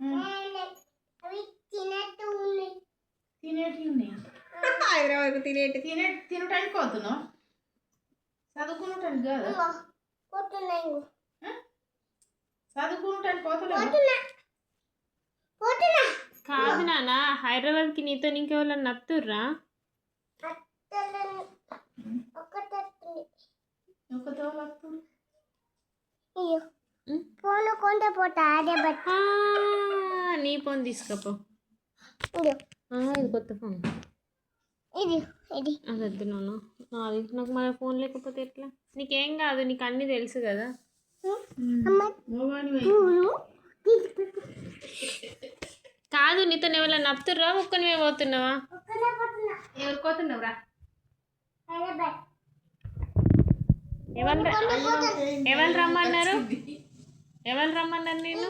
అవి తినట్టు ఉన్నాయి. తినేటివి ఉన్నాయా. హైదరాబాద్ తినేటి తినే తినటానికి పోతున్నావు? చదువుకునటానికి కాదు. పోతున్నా. కాదు నాన్న హైదరాబాద్కి నీతో ఇంకెవరన్నా నత్తుర్రా? అత్తలను ఫోన్ కొంటే పోతా అదే బట్ నీ ఫోన్ తీసుకపో ఇదో ఆ, ఇది కొత్త ఫోన్. ఇది ఇది. అది వద్దు నాన్న. నాది. నాకు మన ఫోన్ లేకపోతే ఎట్లా? నీకేం కాదు నీకు అన్నీ తెలుసు కదా. కాదు నీతో ఎవరైనా నప్పుతుర్రా ఒక్కనివే పోతున్నావా? ఒక్కనే పోతున్నా. ఎవరు పోతున్నావురా? ఎవరు ఎవరు రమ్మన్నారు? ఎవరు రమ్మన్నారు నేను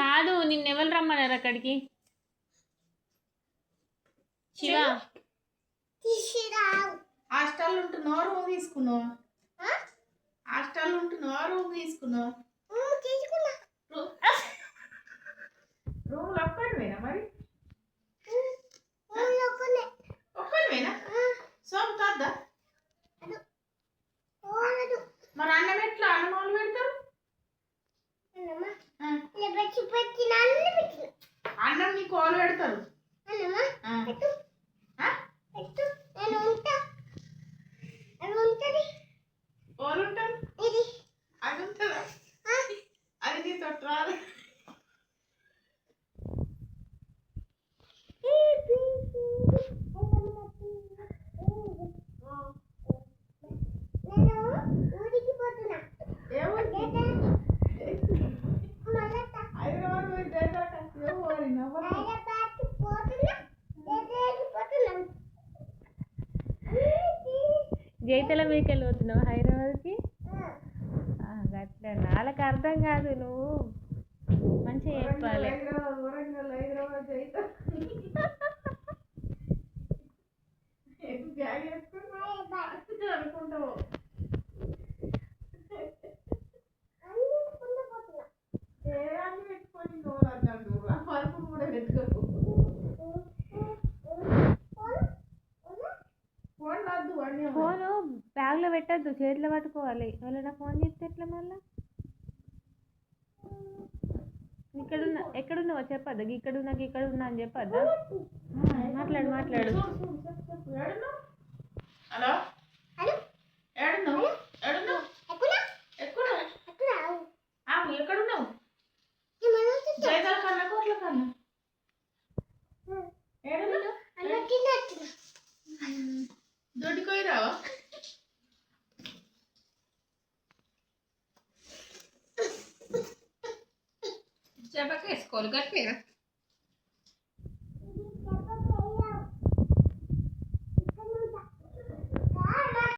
కాదు నిన్ను ఎవరు రమ్మన్నారు అక్కడికి? శివ. హాస్టల్ ఉంటున్నావు రూమ్ తీసుకున్నావు. హాస్టల్ ఉంటున్నావు రూమ్ తీసుకున్నావు. తీసుకున్నా. రూమ్ రూమ్లో ఒక్కడివేనా మరి? అన్ని నీకు వాళ్ళు పెడతారు అన్నమ్మా ఆ. పెట్టు ఆ? పెట్టు నేను ఉంటా అది ఉంటుంది వాళ్ళు ఉంటారు ఇది అది ఉంటుందా అది నీతో రాదు నేను ఊరికి పోతున్నా ఏమని మళ్ళా హైదరాబాద్ పోయి డేటా ఎవరు నవ్వరు హైదరాబాద్ పోతున్నా దగ్గరికి పోతున్నాం జైతల మీదకి వెళ్ళి హైదరాబాద్కి? అట్లా వాళ్ళకి అర్థం కాదు నువ్వు. మంచిగా చెప్పాలి. బ్యాగ్లో పెట్టద్దు చేతిలో పట్టుకోవాలి. ఎవరైనా ఫోన్ చేస్తే ఎట్లా మళ్ళా? ఇక్కడున్న ఎక్కడున్నావో చెప్పద్దా? ఇక్కడ ఉన్నా ఇక్కడ ఉన్నా అని చెప్పద్దా? మాట్లాడు మాట్లాడు. హలో? ఎక్కడున్నావు? చేపక వేసుకోవాలి గట్టిగా